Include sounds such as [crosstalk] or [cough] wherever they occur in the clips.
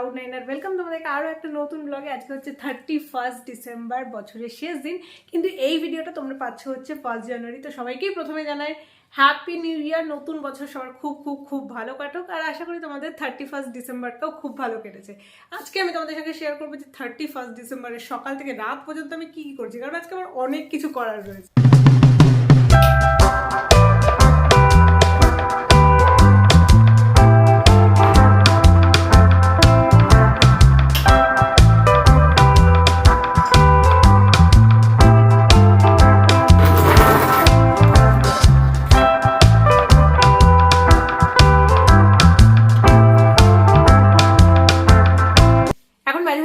Cloud nine আর welcome তোমাদেরকে আরও একটা নতুন ব্লগে আজকে হচ্ছে থার্টি ফার্স্ট ডিসেম্বর বছরের শেষ দিন। কিন্তু এই ভিডিওটা তোমরা পাচ্ছ হচ্ছে ফার্স্ট জানুয়ারি তো সবাইকেই প্রথমে জানাই হ্যাপি নিউ ইয়ার নতুন বছর সবার খুব খুব খুব ভালো কাটুক। আর আশা করি তোমাদের থার্টি ফার্স্ট ডিসেম্বরটাও খুব ভালো কেটেছে। আজকে আমি তোমাদের সঙ্গে শেয়ার করব যে থার্টি ফার্স্ট ডিসেম্বরের সকাল থেকে রাত পর্যন্ত আমি কী কী করছি। কারণ আজকে আমার অনেক কিছু করার রয়েছে।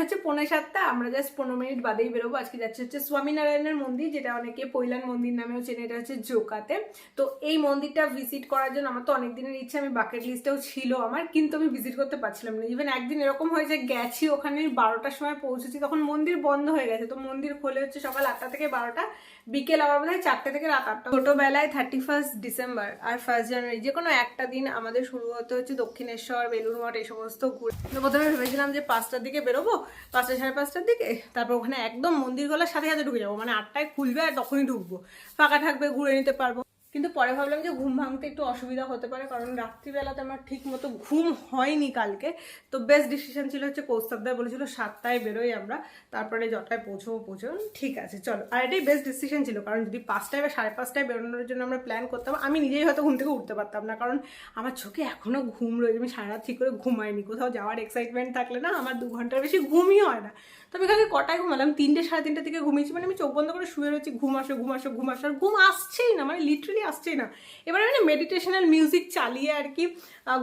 হচ্ছে পৌনে সাতটা, আমরা জাস্ট পনেরো মিনিট বাদেই বেরোবো। আজকে যাচ্ছে হচ্ছে স্বামীনারায়ণের মন্দির, যেটা অনেকে পৈলান মন্দির নামেও চেনে, এটা হচ্ছে জোকাতে। তো এই মন্দিরটা ভিজিট করার জন্য আমার তো অনেক দিনের ইচ্ছে, আমি বাকেট লিস্টেও ছিল আমার, কিন্তু আমি ভিজিট করতে পারছিলাম না। ইভেন একদিন এরকম হয়েছে গেছি, ওখানে বারোটার সময় পৌঁছেছি, তখন মন্দির বন্ধ হয়ে গেছে। তো মন্দির খোলে হচ্ছে সকাল আটটা থেকে বারোটা বিকেল আবার বোধ হয় চারটে থেকে রাত আটটা। ছোটোবেলায় থার্টি ফার্স্ট ডিসেম্বর আর ফার্স্ট জানুয়ারি যে কোনো একটা দিন আমাদের শুরু হতে হচ্ছে দক্ষিণেশ্বর বেলুর মঠ, এই সমস্ত ঘুরে। প্রথমে ভেবেছিলাম যে পাঁচটার দিকে বেরোবো, পাঁচটা সাড়ে পাঁচটার দিকে, তারপর ওখানে একদম মন্দির গলার সাথে সাথে ঢুকে যাব। মানে আটটায় খুলবে আর তখনই ঢুকবো। ফাঁকা থাকবে, ঘুরে নিতে পারব। কিন্তু পরে ভাবলাম যে ঘুম ভাঙতে একটু অসুবিধা হতে পারে, কারণ রাত্রিবেলাতে আমার ঠিক মতো ঘুম হয়নি কালকে। তো বেস্ট ডিসিশন ছিল হচ্ছে কৌস্তবদায় বলেছিল সাতটায় বেরোই আমরা, তারপরে যটায় পৌঁছবো পৌঁছবো। ঠিক আছে, চলো। আর এটাই বেস্ট ডিসিশন ছিল, কারণ যদি পাঁচটায় বা সাড়ে পাঁচটায় বেরোনোর জন্য আমরা প্ল্যান করতাম, আমি নিজেই হয়তো ঘুম থেকে উঠতে পারতাম না, কারণ আমার চোখে এখনও ঘুম রয়েছে আমি সারা রাত ঠিক করে ঘুমাইনি। কোথাও যাওয়ার এক্সাইটমেন্ট থাকলে না, আমার দু ঘণ্টার বেশি ঘুমই হয় না। তো আমি কালকে কটায় ঘুমালাম? তিনটে, সাড়ে তিনটে থেকে ঘুমিয়েছি। মানে আমি চোখ বন্ধ করে শুয়ে রয়েছি। ঘুম আসে ঘুম আসে ঘুম আসে। আর ঘুম আসছেই না মানে লিটারেলি আসছেই না। এবার মানে মেডিটেশনাল মিউজিক চালিয়ে আর কি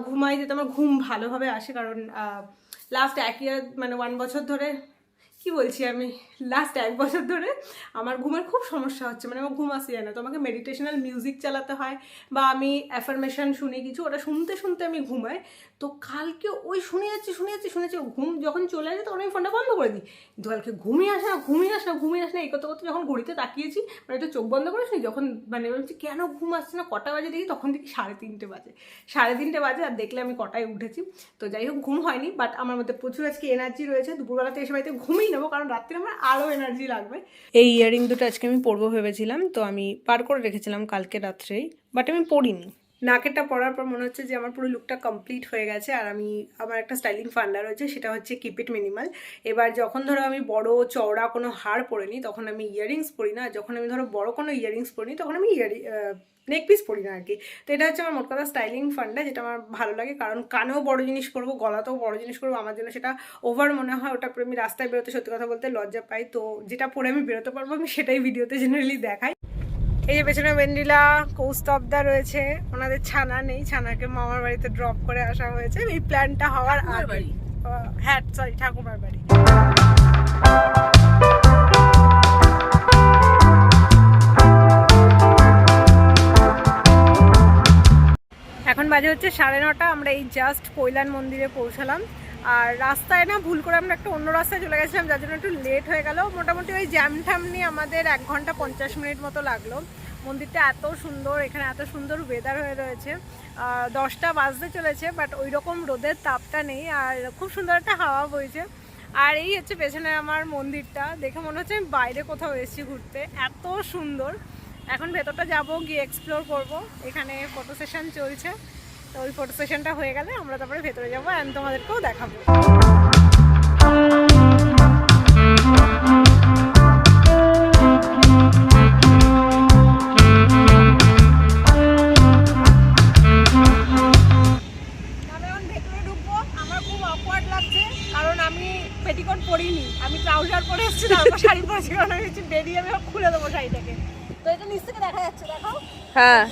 ঘুমাই যেতে। আমার ঘুম ভালোভাবে আসে কারণ লাস্ট এক ইয়ার মানে ওয়ান বছর ধরে, কি বলছি আমি? লাস্ট এক বছর ধরে আমার ঘুমের খুব সমস্যা হচ্ছে। মানে আমার ঘুম আসে যায় না। তো আমাকে মেডিটেশনাল মিউজিক চালাতে হয় বা আমি অ্যাফার্মেশন শুনি কিছু। ওটা শুনতে শুনতে আমি ঘুমাই। তো কালকে ওই শুনে যাচ্ছি শুনে যাচ্ছি শুনে যাচ্ছি ঘুম যখন চলে আসে তখন আমি ফোনটা বন্ধ করে দিই। কিন্তু কালকে ঘুমিয়ে আসে না ঘুমিয়ে আসে না ঘুমিয়ে আসে না, এই করতে করতে যখন ঘড়িতে তাকিয়েছি মানে একটু চোখ বন্ধ করে শুনি, যখন মানে বলছি, কেন ঘুম আসছে না? কটা বাজে দেখি? তখন দেখি সাড়ে তিনটে বাজে। সাড়ে তিনটে বাজে আর দেখলে আমি কটায় উঠেছি। তো যাই হোক, ঘুম হয়নি বাট আমার মধ্যে প্রচুর আজকে এনার্জি রয়েছে। দুপুরবেলাতে এসে বাড়িতে ঘুমিয়ে নেব, কারণ রাত্রে আমার আরও এনার্জি লাগবে। এই ইয়ারিং দুটো আজকে আমি পরবো ভেবেছিলাম, তো আমি পার করে রেখেছিলাম কালকে রাত্রেই বাট আমি পরিনি। নাকেরটা পরার পর মনে হচ্ছে যে আমার পুরো লুকটা কমপ্লিট হয়ে গেছে, আর আমি আমার একটা স্টাইলিং ফান্ডা রয়েছে, সেটা হচ্ছে কিপ ইট মিনিমাল এবার যখন ধরো আমি বড় চওড়া কোনো হার পরিনি তখন আমি ইয়ারিংস পরি না যখন আমি ধরো বড় কোনো ইয়ারিংস পরিনি তখন আমি ইয়ারি নেক পিস পরি না আর কি। তো এটা হচ্ছে আমার মোট কথা স্টাইলিং ফান্ডা যেটা আমার ভালো লাগে, কারণ কানেও বড় জিনিস করব, গলাতেও বড় জিনিস করব, আমার জন্য সেটা ওভার মনে হয়, ওটা পরে আমি রাস্তায় বেরোতে সত্যি কথা বলতে লজ্জা পাই। তো যেটা পরে আমি বেরোতে পারব, আমি সেটাই ভিডিওতে জেনারেলি দেখাই। এই যে পেছনে বেন্ডিলা কৌস্তবদা রয়েছে ওনাদের ছানা নেই ছানাকে মামার বাড়িতে ড্রপ করে আসা হয়েছে। এই প্ল্যানটা হওয়ার আগে। আহ, হ্যাঁ সরি ঠাকুমার বাড়ি। এখন বাজে হচ্ছে সাড়ে নটা আমরা এই জাস্ট কৈলান মন্দিরে পৌঁছালাম। আর রাস্তায় না ভুল করে আমরা একটা অন্য রাস্তায় চলে গেছিলাম, যার জন্য একটু লেট হয়ে গেল। মোটামুটি ওই জ্যাম ঠ্যাম নিয়ে আমাদের এক ঘণ্টা পঞ্চাশ মিনিট মতো লাগল। মন্দিরটা এত সুন্দর, এখানে এত সুন্দর ওয়েদার হয়ে রয়েছে। দশটা বাজতে চলেছে বাট ওই রকম রোদের তাপটা নেই আর খুব সুন্দর একটা হাওয়া বইছে। আর এই হচ্ছে পেছনে আমার মন্দিরটা। দেখে মনে হচ্ছে আমি বাইরে কোথাও এসেছি ঘুরতে। এত সুন্দর। এখন ভেতরটা যাব, গিয়ে এক্সপ্লোর করব। এখানে ফটো সেশন চলছে। তো ওই ফটো সেশনটা হয়ে গেলে আমরা তারপরে ভেতরে যাব অ্যান্ড তোমাদেরকেও দেখাবো। আমি এখন ভেতরে ঢুকবো। আমার খুব অকওয়ার্ড লাগছে কারণ আমি পেটিকোট পরিনি। আমি ট্রাউজার পরে এসেছি তারপর শাড়ি পরেছি কারণ আমি হচ্ছে বেরিয়ে আমি খুলে দেবো শাড়িটাকে। তো এটা নিচ থেকে দেখা যাচ্ছে দেখাও। হ্যাঁ।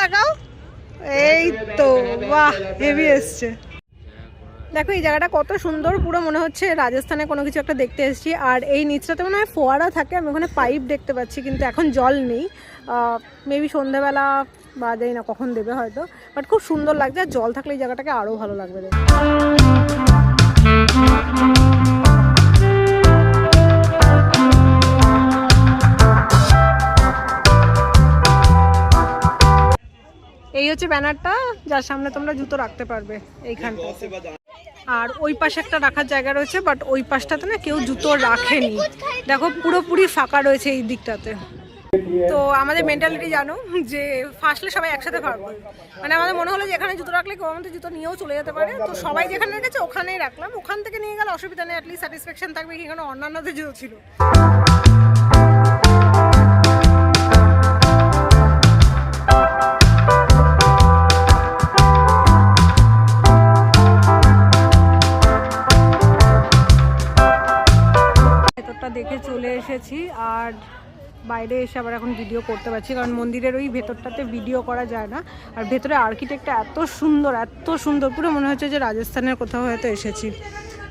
তাকাও। এই তো, বাহ, হেভি এসছে। দেখো, এই জায়গাটা কত সুন্দর, পুরো মনে হচ্ছে রাজস্থানে কোনো কিছু একটা দেখতে এসেছি। আর এই নিচটাতে মনে হয় ফোয়ারা থাকে, আমি ওখানে পাইপ দেখতে পাচ্ছি, কিন্তু এখন জল নেই। মেবি সন্ধ্যাবেলা বা জানি না কখন দেবে হয়তো বাট খুব সুন্দর লাগছে, আর জল থাকলে এই জায়গাটাকে আরও ভালো লাগবে দেখতে। হচ্ছে ব্যানারটা, যার সামনে তোমরা জুতো রাখতে পারবে এইখানটা আর ওই পাশে একটা রাখার জায়গা রয়েছে বাট ওই পাশটাতে না কেউ জুতো রাখেনি। দেখো, পুরোপুরি ফাঁকা রয়েছে এই দিকটাতে। তো আমাদের মেন্টালিটি জানো, যে ফার্স্টলে সবাই একসাথে পারব মানে আমাদের মনে হলো যে এখানে জুতো রাখলে কেউ আমাদের জুতো নিয়েও চলে যেতে পারে। তো সবাই যেখানে রেখেছে, ওখানেই রাখলাম। ওখান থেকে নিয়ে গেলে অসুবিধা নেই অ্যাটলিস্ট স্যাটিসফ্যাকশন থাকবে কি এখানে অন্যান্যদের জুতো ছিল। এসেছি আর বাইরে এসে আবার এখন ভিডিও করতে পারছি, কারণ মন্দিরের ওই ভেতরটাতে ভিডিও করা যায় না। আর ভেতরে আর্কিটেক্টটা এত সুন্দর এত সুন্দর, পুরো মনে হচ্ছে যে রাজস্থানের কোথাও হয়তো এসেছি।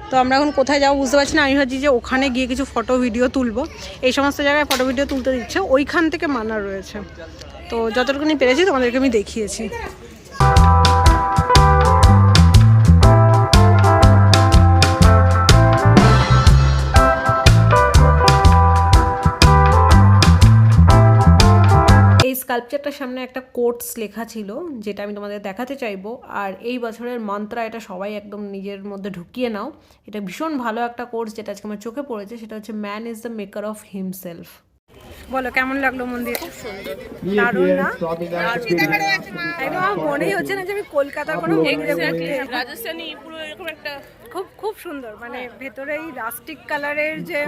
তো আমরা এখন কোথায় যাব বুঝতে পারছি না, আমি ভাবছি যে ওখানে গিয়ে কিছু ফটো ভিডিও তুলবো। এই সমস্ত জায়গায় ফটো ভিডিও তুলতে দিচ্ছে, ওইখান থেকে মানা রয়েছে। তো যতটুকুনি পেরেছি তোমাদেরকে আমি দেখিয়েছি। স্কাল্পচারটার সামনে একটা কোটস লেখা ছিল যেটা আমি তোমাদের দেখাতে চাইব। আর এই বছরের মন্ত্রা এটা সবাই একদম নিজের মধ্যে ঢুকিয়ে নাও। এটা ভীষণ ভালো একটা কোর্স যেটা আজকে আমার চোখে পড়েছে সেটা হচ্ছে man is the maker of himself বলো কেমন লাগল মন্দির? দারুণ না? একদম আমার মনেই হচ্ছে না যে আমি কলকাতার কোনো মন্দিরে রাজস্থানী পুরো এরকম একটা খুব খুব সুন্দর। মানে ভেতরে এই রাস্টিক কালারের যে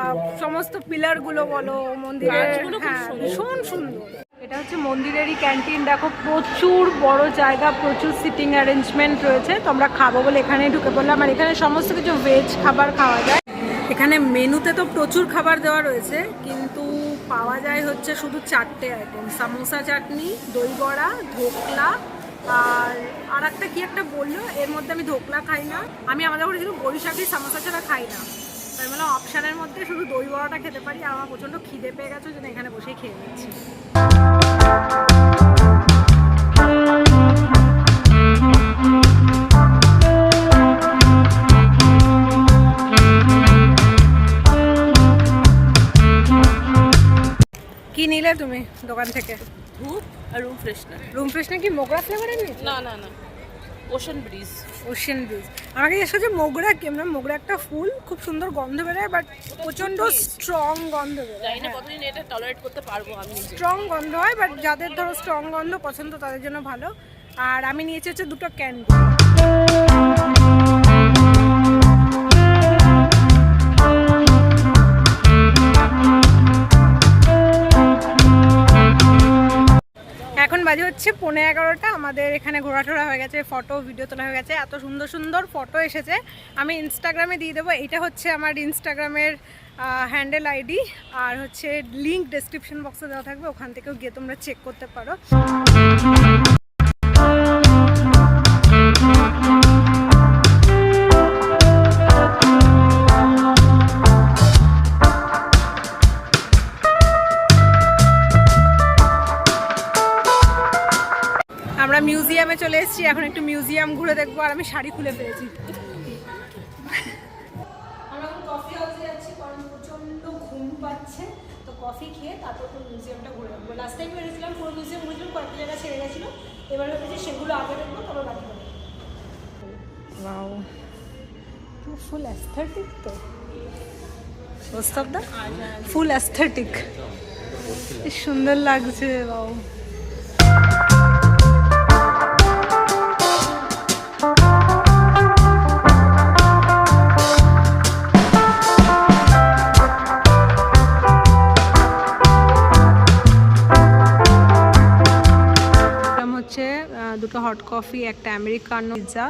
আহ, সমস্ত পিলারগুলো বলো মন্দিরের হ্যাঁ ভীষণ সুন্দর। এটা হচ্ছে মন্দিরেরই ক্যান্টিন দেখো, প্রচুর বড় জায়গা, প্রচুর সিটিং অ্যারেঞ্জমেন্ট রয়েছে। তো আমরা খাব বলে এখানেই ঢুকে পড়লাম। আর এখানে সমস্ত কিছু ভেজ খাবার খাওয়া যায়। এখানে মেনুতে তো প্রচুর খাবার দেওয়া রয়েছে, কিন্তু পাওয়া যায় হচ্ছে শুধু চারটে আইটেম সামোসা চাটনি, দই বড়া, ধোকলা, আর আর একটা কি একটা বলল? এর মধ্যে আমি ধোকলা খাই না। আমি আমাদের ঘরে শুধু বরিশাকি সামোসা ছাড়া খাই না। তাই মানে অপশানের মধ্যে শুধু দই বড়াটা খেতে পারি আর আমার প্রচণ্ড খিদে পেয়ে গেছে জন্য এখানে বসেই খেয়ে নিচ্ছি। কি নিলে তুমি দোকান থেকে? ধূপ আর রুম ফ্রেশনার। রুম ফ্রেশনার কি মোগরা ফ্লেভারে নিয়েছো না না না। ওশান ব্রিজ ওশান ব্রিজ আমার কাছে এসেছে মোগরা কি? আমরা মোগরা একটা ফুল খুব সুন্দর গন্ধ বেরোয় বাট প্রচণ্ড স্ট্রং গন্ধ বেরোয় জানি না কতদিন এটা টলারেট করতে পারব আমি স্ট্রং গন্ধ হয় বাট যাদের ধরো স্ট্রং গন্ধ পছন্দ তাদের জন্য ভালো। আর আমি নিয়েছি হচ্ছে দুটো ক্যান্ডি বাজে হচ্ছে, পৌনে এগারোটা, আমাদের এখানে ঘোরাটোরা হয়ে গেছে, ফটো, ভিডিও তোলা হয়ে গেছে, এত সুন্দর সুন্দর ফটো এসেছে। আমি ইনস্টাগ্রামে দিয়ে দেবো, এটা হচ্ছে আমার ইনস্টাগ্রামের হ্যান্ডেল আইডি আর হচ্ছে লিঙ্ক ডেসক্রিপশন বক্সে দেওয়া থাকবে, ওখান থেকেও গিয়ে তোমরা চেক করতে পারো। একটু ঘুরে দেখব আর আমি শাড়ি খুলে পেয়েছি। আমরা এখন কফি হাউসে যাচ্ছি কারণ প্রচণ্ড ঘুম পাচ্ছে। তো কফি খেয়ে তারপর পুরো মিউজিয়ামটা ঘুরে দেখব। লাস্ট টাইম বেরিয়েছিলাম পুরো মিউজিয়াম ঘুরেছিলাম কয়েকটা জায়গা ছেড়ে গেছিল। এবার ভেবেছি সেগুলো আগে দেখব তারপর বাকি হবে ওয়াও ফুল অ্যাস্থেটিক তো? দা ফুল অ্যাস্থেটিক সুন্দর লাগছে বাউ দুটো হট কফি একটা আমেরিকানো পিৎজা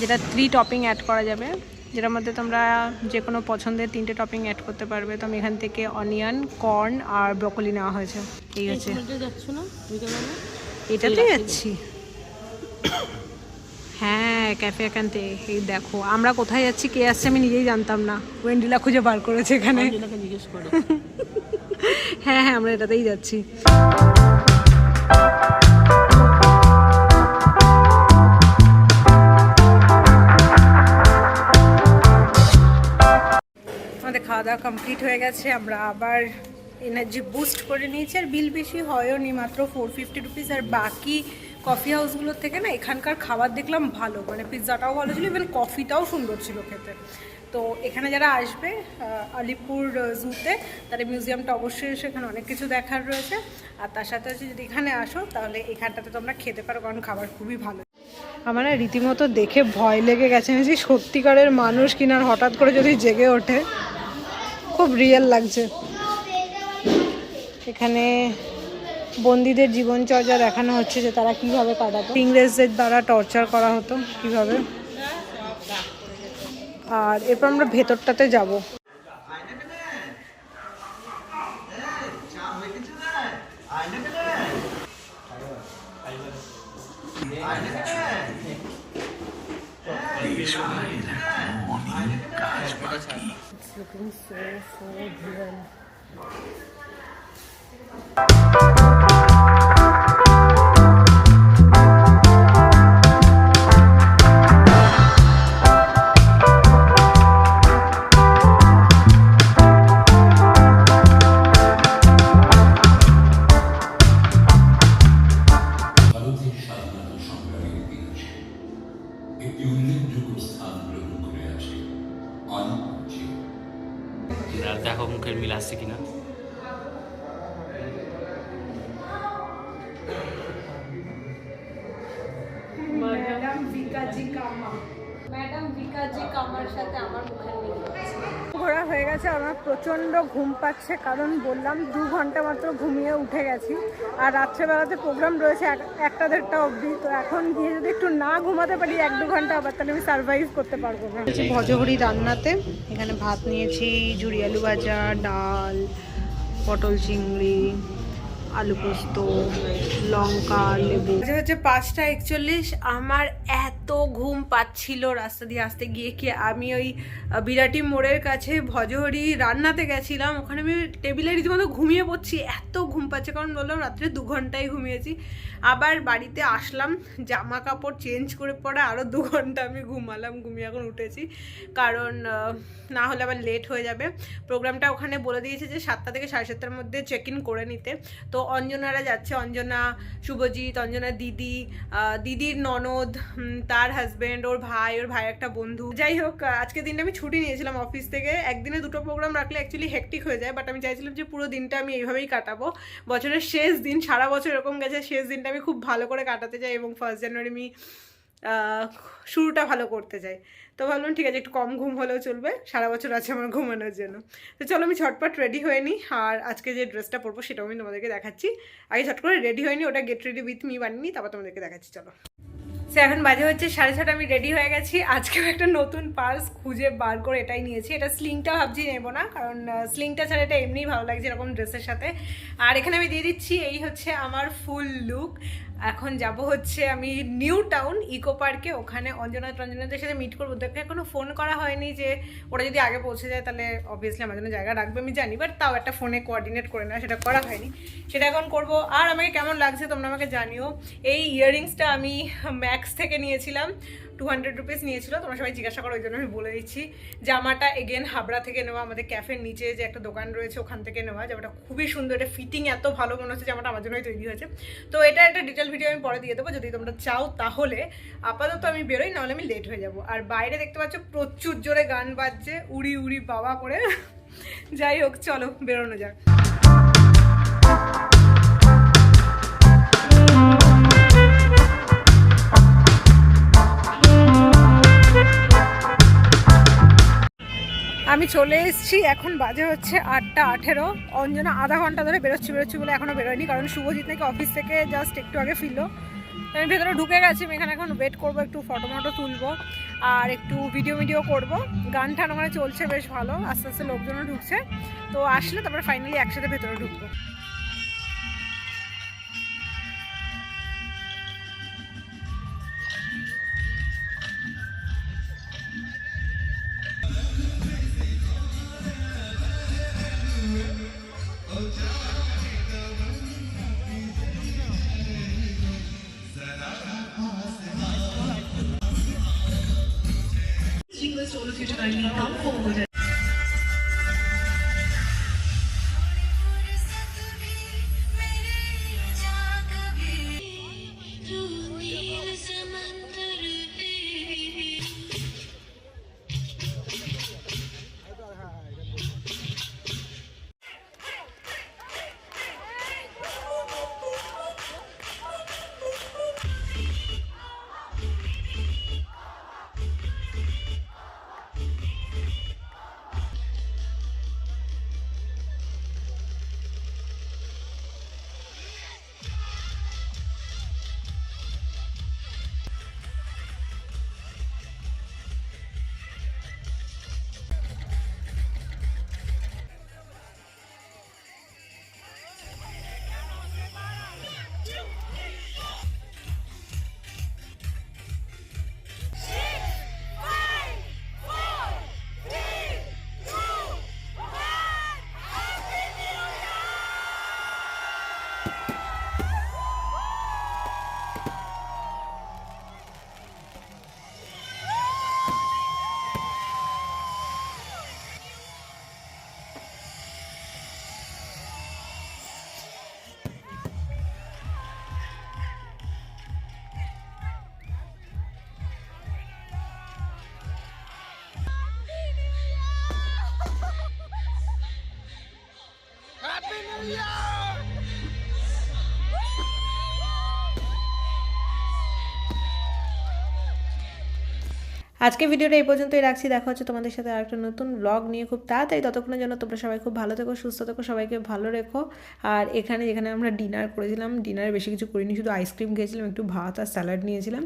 যেটা থ্রি টপিং অ্যাড করা যাবে। যেটার মধ্যে তোমরা যে কোনো পছন্দের তিনটে টপিং অ্যাড করতে পারবে। তো আমি এখান থেকে অনিয়ন কর্ন আর ব্রকলি নেওয়া হয়েছে। এই হচ্ছে। যাচ্ছ এটাতে যাচ্ছি। হ্যাঁ ক্যাফে একান্তে। এই দেখো আমরা কোথায় যাচ্ছি কে আসছে আমি নিজেই জানতাম না। ওয়েন্ডিলা খুঁজে বার করেছে এখানে। [laughs] হ্যাঁ হ্যাঁ আমরা এটাতেই যাচ্ছি। দাওয়া কমপ্লিট হয়ে গেছে, আমরা আবার এনার্জি বুস্ট করে নিয়েছি, আর বিল বেশি হয়ও নি, মাত্র ফোর ফিফটি রুপিস আর বাকি কফি হাউসগুলোর থেকে না এখানকার খাবার দেখলাম ভালো মানে পিৎজাটাও ভালো ছিল ইভেন কফিটাও সুন্দর ছিল খেতে। তো এখানে যারা আসবে আলিপুর জুতে, তাদের মিউজিয়ামটা অবশ্যই সেখানে অনেক কিছু দেখার রয়েছে। আর তার সাথে হচ্ছে যদি এখানে আসো, তাহলে এখানটাতে তোমরা খেতে পারো, কারণ খাবার খুবই ভালো। আমার না রীতিমতো দেখে ভয় লেগে গেছে যে সত্যিকারের মানুষ কিনার হঠাৎ করে যদি জেগে ওঠে। খুব রিয়েল লাগছে। এখানে বন্দীদের জীবনচর্যা দেখানো হচ্ছে যে তারা কীভাবে কাটাতো। ইংরেজদের দ্বারা টর্চার করা হতো কীভাবে। আর এরপর আমরা ভেতরটাতে যাব। Looking so so real. দেখো মুখের মিল আসছে কিনা। ম্যাডাম ভিকাজি কামা। ম্যাডাম ভিকাজি কামার সাথে আমার মুখের মিল ঘোরা হয়ে গেছে আমার প্রচণ্ড ঘুম পাচ্ছে কারণ বললাম দু ঘণ্টা মাত্র ঘুমিয়ে উঠে গেছি। আর রাত্রেবেলাতে প্রোগ্রাম রয়েছে এক- একটা দেড়টা অবধি তো এখন গিয়ে যদি একটু না ঘুমাতে পারি এক দু ঘণ্টা আবার তাহলে আমি সার্ভাইভ করতে পারব না। ভজহরি রান্নাতে এখানে ভাত নিয়েছি ঝুড়ি আলু ভাজা ডাল পটল চিংড়ি আলু পোস্ত লঙ্কা লেবু। হচ্ছে পাঁচটা একচল্লিশ আমার এত ঘুম পাচ্ছিল রাস্তা দিয়ে আসতে গিয়ে কি আমি ওই বিরাটি মোড়ের কাছে ভজহরি রান্নাতে গেছিলাম। ওখানে আমি টেবিলে রীতিমতো ঘুমিয়ে পড়ছি এত ঘুম পাচ্ছে। কারণ বললাম রাত্রে দু ঘন্টাই ঘুমিয়েছি। আবার বাড়িতে আসলাম জামা কাপড় চেঞ্জ করে পরে আরও দু ঘণ্টা আমি ঘুমালাম ঘুমিয়ে এখন উঠেছি। কারণ না হলে আবার লেট হয়ে যাবে। প্রোগ্রামটা ওখানে বলে দিয়েছে যে সাতটা থেকে সাড়ে সাতটার মধ্যে চেক ইন করে নিতে। তো অঞ্জনারা যাচ্ছে অঞ্জনা শুভজিৎ অঞ্জনা দিদি দিদির ননদ উম, তার হাজবেন্ড ওর ভাই ওর ভাই একটা বন্ধু। যাই হোক আহ, আজকের দিনটা আমি ছুটি নিয়েছিলাম অফিস থেকে। একদিনে দুটো প্রোগ্রাম রাখলে অ্যাকচুয়ালি হেকটিক হয়ে যায় বাট আমি চাইছিলাম যে পুরো দিনটা আমি এইভাবেই কাটাবো। বছরের শেষ দিন সারা বছর এরকম গেছে শেষ দিনটা আমি খুব ভালো করে কাটাতে চাই এবং ফার্স্ট জানুয়ারি আমি শুরুটা ভালো করতে চাই। তো ভাবলাম ঠিক আছে একটু কম ঘুম হলেও চলবে সারা বছর আছে আমার ঘুমানোর জন্য। তো চলো আমি ঝটপট রেডি হয়ে নিই আর আজকে যে ড্রেসটা পরবো সেটাও আমি তোমাদেরকে দেখাচ্ছি। আগে ঝট করে রেডি হয়নি ওটা গেট রেডি উইথ মি বানিয়ে নিই তারপর তোমাদেরকে দেখাচ্ছি চলো। সে এখন বাজে হচ্ছে, সাড়ে ছটা আমি রেডি হয়ে গেছি। আজকেও একটা নতুন পার্স খুঁজে বার করে এটাই নিয়েছি। এটা স্লিংটা ভাবছি নেব না, কারণ স্লিংটা ছাড়া এটা এমনিই ভালো লাগছে এরকম ড্রেসের সাথে। আর এখানে আমি দিয়ে দিচ্ছি, এই হচ্ছে আমার ফুল লুক এখন যাব হচ্ছে আমি নিউ টাউন, ইকো পার্কে। ওখানে অঞ্জনা টঞ্জনাদের সাথে মিট করব। ওদেরকে এখনও ফোন করা হয়নি যে ওরা যদি আগে পৌঁছে যায় তাহলে অবভিয়াসলি আমার জন্য জায়গা রাখবে, আমি জানি। বাট তাও একটা ফোনে কোঅর্ডিনেট করে নেওয়া, সেটা করা হয়নি। সেটা এখন করব। আর আমাকে কেমন লাগছে তোমরা আমাকে জানিও। এই ইয়াররিংসটা আমি ম্যাক্স থেকে নিয়েছিলাম। টু হান্ড্রেড রুপিস নিয়েছিল। তোমরা সবাই জিজ্ঞাসা করো, ওই জন্য আমি বলে দিচ্ছি। জামাটা এগেন হাবড়া থেকে নেওয়া, আমাদের ক্যাফের নিচে যে একটা দোকান রয়েছে, ওখান থেকে নেওয়া। জামাটা খুবই সুন্দর, এটা ফিটিং এত ভালো মনে হচ্ছে, জামাটা আমার জন্যই তৈরি হয়েছে। তো এটা একটা ডিটেল ভিডিও আমি পরে দিয়ে দেবো। যদি তোমরা চাও তাহলে আপাতত আমি বেরোই, নাহলে আমি লেট হয়ে যাব। আর বাইরে দেখতে পাচ্ছ প্রচুর জোরে গান বাজছে, উড়ি উড়ি বাবা করে। যাই হোক, চলো বেরোনো যাক। আমি চলে এসেছি, এখন বাজে হচ্ছে আটটা আঠেরো। অঞ্জনা আধা ঘণ্টা ধরে বেরোচ্ছি বেরোচ্ছি বলে এখনও বেরোয়নি, কারণ শুভজিৎ নাকি অফিস থেকে জাস্ট একটু আগে ফিরলো। আমি ভেতরে ঢুকে গেছি, আমি এখানে এখন ওয়েট করব, একটু ফটো মটো তুলবো, আর একটু ভিডিও ভিডিও করব। গান ঠান ওখানে চলছে বেশ ভালো, আস্তে আস্তে লোকজনও ঢুকছে। তো আসলে তারপরে ফাইনালি একসাথে ভেতরে ঢুকবো। 你刚过户 আজকে ভিডিওটা এই পর্যন্তই রাখছি। দেখা হচ্ছে তোমাদের সাথে আরেকটা নতুন ব্লগ নিয়ে খুব তাড়াতাড়ি। ততক্ষণের জন্য তোমরা সবাই খুব ভালো থেকো, সুস্থ থেকো, সবাইকে ভালো রেখো। আর এখানে যেখানে আমরা ডিনার করেছিলাম ডিনারে বেশি কিছু করিনি, শুধু আইসক্রিম খেয়েছিলাম, একটু ভাত আর স্যালাড নিয়েছিলাম।